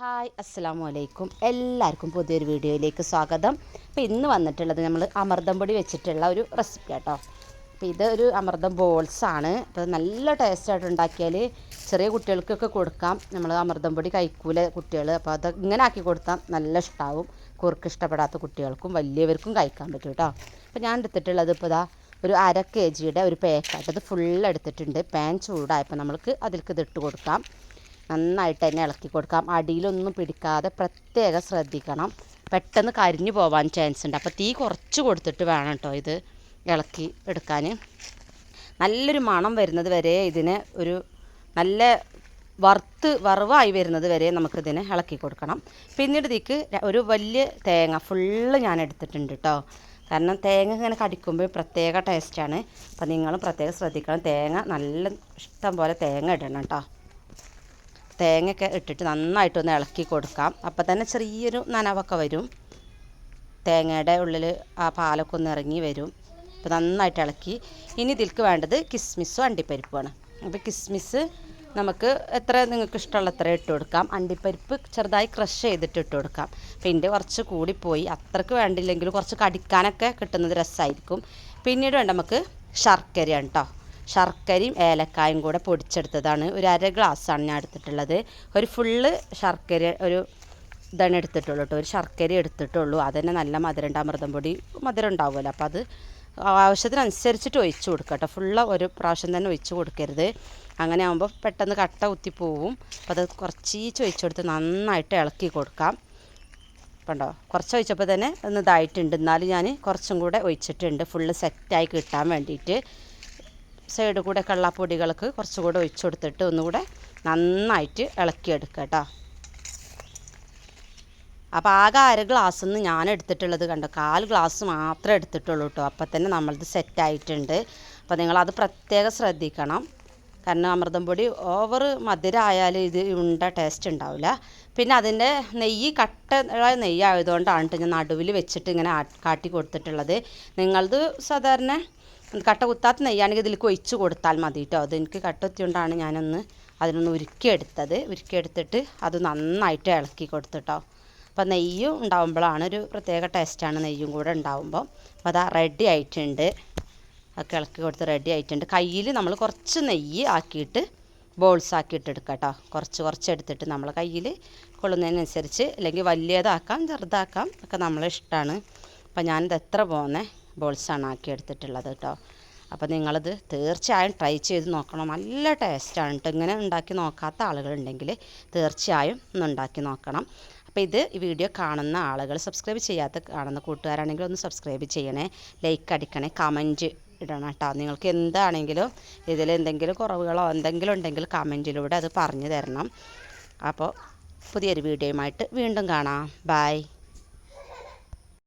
Hi അസ്സാം വലൈക്കും എല്ലാവർക്കും പുതിയൊരു വീഡിയോയിലേക്ക് സ്വാഗതം. അപ്പോൾ ഇന്ന് വന്നിട്ടുള്ളത് നമ്മൾ അമൃതം പൊടി വെച്ചിട്ടുള്ള ഒരു റെസിപ്പി കേട്ടോ അപ്പോൾ ഇത് ഒരു അമൃതം ബോൾസ് ആണ്. അപ്പോൾ നല്ല ടേസ്റ്റായിട്ട് ഉണ്ടാക്കിയാൽ ചെറിയ കുട്ടികൾക്കൊക്കെ കൊടുക്കാം. നമ്മൾ അമൃതം പൊടി കഴിക്കൂല കുട്ടികൾ അപ്പോൾ അത് ഇങ്ങനെ ആക്കി കൊടുത്താൽ നല്ല ഇഷ്ടമാവും കുറുക്ക് ഇഷ്ടപ്പെടാത്ത കുട്ടികൾക്കും വലിയവർക്കും കഴിക്കാൻ പറ്റും കേട്ടോ അപ്പോൾ ഞാൻ എടുത്തിട്ടുള്ളത് ഇപ്പോൾ ഇതാ ഒരു അര കെ ജിയുടെ ഒരു പാക്കായിട്ട് അത് ഫുൾ എടുത്തിട്ടുണ്ട്. പാൻ ചൂടായപ്പോൾ നമ്മൾക്ക് അതിലേക്ക് ഇതിട്ട് കൊടുക്കാം. നന്നായിട്ട് തന്നെ ഇളക്കി കൊടുക്കാം. അടിയിലൊന്നും പിടിക്കാതെ പ്രത്യേകം ശ്രദ്ധിക്കണം. പെട്ടെന്ന് കരിഞ്ഞു പോകാൻ ചാൻസ് ഉണ്ട്. അപ്പോൾ തീ കുറച്ച് കൊടുത്തിട്ട് വേണം കേട്ടോ ഇത് ഇളക്കി എടുക്കാൻ. നല്ലൊരു മണം വരുന്നത് വരെ ഇതിന് ഒരു നല്ല വറുത്ത് വറവായി വരുന്നത് വരെ നമുക്കിതിനെ ഇളക്കി കൊടുക്കണം. പിന്നീട് ഇതിക്ക് ഒരു വലിയ തേങ്ങ ഫുള്ള് ഞാൻ എടുത്തിട്ടുണ്ട് കേട്ടോ കാരണം തേങ്ങ ഇങ്ങനെ കടിക്കുമ്പോൾ പ്രത്യേക ടേസ്റ്റാണ് അപ്പോൾ നിങ്ങളും പ്രത്യേകം ശ്രദ്ധിക്കണം. തേങ്ങ നല്ല ഇഷ്ടം പോലെ തേങ്ങ ഇടണം കേട്ടോ തേങ്ങയൊക്കെ ഇട്ടിട്ട് നന്നായിട്ടൊന്ന് ഇളക്കി കൊടുക്കാം. അപ്പോൾ തന്നെ ചെറിയൊരു നനവൊക്കെ വരും. തേങ്ങയുടെ ഉള്ളിൽ ആ പാലൊക്കെ ഒന്ന് ഇറങ്ങി വരും. അപ്പോൾ നന്നായിട്ട് ഇളക്കി. ഇനി ഇതിൽക്ക് വേണ്ടത് കിസ്മിസും അണ്ടിപ്പരിപ്പുമാണ്. അപ്പോൾ കിസ്മിസ് നമുക്ക് എത്ര നിങ്ങൾക്ക് ഇഷ്ടമുള്ള അത്ര ഇട്ട് കൊടുക്കാം. അണ്ടിപ്പരിപ്പ് ചെറുതായി ക്രഷ് ചെയ്തിട്ട് ഇട്ട് കൊടുക്കാം. ഇതിന്റെ കുറച്ച് കൂടിപ്പോയി അത്രയ്ക്ക് വേണ്ടില്ലെങ്കിൽ കുറച്ച് കടിക്കാനൊക്കെ കിട്ടുന്നത് രസമായിരിക്കും പിന്നീട് വേണ്ട നമുക്ക് ശർക്കരയാണ് കേട്ടോ ശർക്കരയും ഏലക്കായും കൂടെ പൊടിച്ചെടുത്തതാണ്. ഒരു അര ഗ്ലാസ്സാണ് ഞാൻ എടുത്തിട്ടുള്ളത്. ഒരു ഫുള്ള് ശർക്കര ഒരു ഇതാണ് എടുത്തിട്ടുള്ളൂ കേട്ടോ. ഒരു ശർക്കര എടുത്തിട്ടുള്ളൂ. അതന്നെ നല്ല മധുരണ്ട അമൃതം പൊടി മധുരം ഉണ്ടാവുമല്ലോ. അപ്പോൾ അത് ആവശ്യത്തിനനുസരിച്ചിട്ട് ഒഴിച്ചു കൊടുക്കുക കേട്ടോ. ഫുള്ള് ഒരു പ്രാവശ്യം തന്നെ ഒഴിച്ചു കൊടുക്കരുത്. അങ്ങനെ ആകുമ്പോൾ പെട്ടെന്ന് കട്ട കുത്തിപ്പോവും അപ്പോൾ അത് കുറച്ചീച്ച് ഒഴിച്ചു കൊടുത്ത് നന്നായിട്ട് ഇളക്കി കൊടുക്കാം. കണ്ടോ? കുറച്ച് ഒഴിച്ചപ്പോൾ തന്നെ ഒന്ന് ഇതായിട്ടുണ്ട്. എന്നാലും ഞാൻ കുറച്ചും കൂടെ ഒഴിച്ചിട്ടുണ്ട്. ഫുള്ള് സെറ്റായി കിട്ടാൻ വേണ്ടിയിട്ട്. സൈഡ് കൂടെ കള്ളാപ്പൊടികൾക്ക് കുറച്ചുകൂടെ ഒഴിച്ചു കൊടുത്തിട്ട് ഒന്നുകൂടെ നന്നായിട്ട് ഇളക്കിയെടുക്കുക കേട്ടോ. അപ്പോൾ ആകെ അര ഗ്ലാസ് നിന്ന് ഞാൻ എടുത്തിട്ടുള്ളത് കണ്ടോ? കാൽ ഗ്ലാസ് മാത്രമേ എടുത്തിട്ടുള്ളൂ കേട്ടോ. അപ്പോൾ തന്നെ നമ്മളത് സെറ്റായിട്ടുണ്ട്. അപ്പോൾ നിങ്ങളത് പ്രത്യേകം ശ്രദ്ധിക്കണം. കാരണം അമൃതം പൊടി ഓവർ മധുരമായാൽ ഇത് ഉണ്ട ടേസ്റ്റ് ഉണ്ടാവില്ല. പിന്നെ അതിന്റെ നെയ്യ് കട്ട നെയ്യ് ആയതുകൊണ്ടാണ് ഞാൻ നടുവിൽ വെച്ചിട്ട് ഇങ്ങനെ കാട്ടി കൊടുത്തിട്ടുള്ളത്. നിങ്ങളത് സാധാരണ കട്ട കുത്താത്ത നെയ്യാണെങ്കിൽ ഇതിലേക്ക് ഒഴിച്ച് കൊടുത്താൽ മതി കേട്ടോ അത് എനിക്ക് കട്ട കുത്തിയോണ്ടാണ് ഞാനൊന്ന് അതിനൊന്ന് ഉരുക്കിയെടുത്തത്. ഉരുക്കിയെടുത്തിട്ട് അത് നന്നായിട്ട് ഇളക്കി കൊടുത്തിട്ടോ അപ്പോൾ നെയ്യും ഉണ്ടാകുമ്പോഴാണ് ഒരു പ്രത്യേക ടേസ്റ്റാണ് നെയ്യും കൂടെ ഉണ്ടാകുമ്പോൾ അപ്പോൾ അതാ റെഡി ആയിട്ടുണ്ട്. ഒക്കെ ഇളക്കി കൊടുത്ത് റെഡി ആയിട്ടുണ്ട്. കയ്യിൽ നമ്മൾ കുറച്ച് നെയ്യ് ആക്കിയിട്ട് ബോൾസ് ആക്കിയിട്ട് എടുക്കാം കേട്ടോ കുറച്ച് കുറച്ച് എടുത്തിട്ട് നമ്മൾ കയ്യിൽ കൊള്ളുന്നതിനനുസരിച്ച് അല്ലെങ്കിൽ വലിയതാക്കാം ചെറുതാക്കാം. ഒക്കെ നമ്മളെ ഇഷ്ടമാണ് അപ്പോൾ ഞാനിത് എത്ര പോകുന്ന ബോൾസാണ് ആക്കി എടുത്തിട്ടുള്ളത് കേട്ടോ. അപ്പോൾ നിങ്ങളത് തീർച്ചയായും ട്രൈ ചെയ്ത് നോക്കണം. നല്ല ടേസ്റ്റാണ് കേട്ടോ ഇങ്ങനെ ഉണ്ടാക്കി നോക്കാത്ത ആളുകളുണ്ടെങ്കിൽ തീർച്ചയായും ഒന്ന് ഉണ്ടാക്കി നോക്കണം. അപ്പോൾ ഇത് ഈ വീഡിയോ കാണുന്ന ആളുകൾ സബ്സ്ക്രൈബ് ചെയ്യാത്ത കാണുന്ന കൂട്ടുകാരാണെങ്കിൽ ഒന്ന് സബ്സ്ക്രൈബ് ചെയ്യണേ ലൈക്ക് അടിക്കണേ കമന്റ് ഇടണം കേട്ടോ. നിങ്ങൾക്ക് എന്താണെങ്കിലും ഇതിൽ എന്തെങ്കിലും കുറവുകളോ എന്തെങ്കിലും ഉണ്ടെങ്കിൽ കമന്റിലൂടെ അത് പറഞ്ഞു തരണം. അപ്പോൾ പുതിയൊരു വീഡിയോയുമായിട്ട് വീണ്ടും കാണാം. ബായ്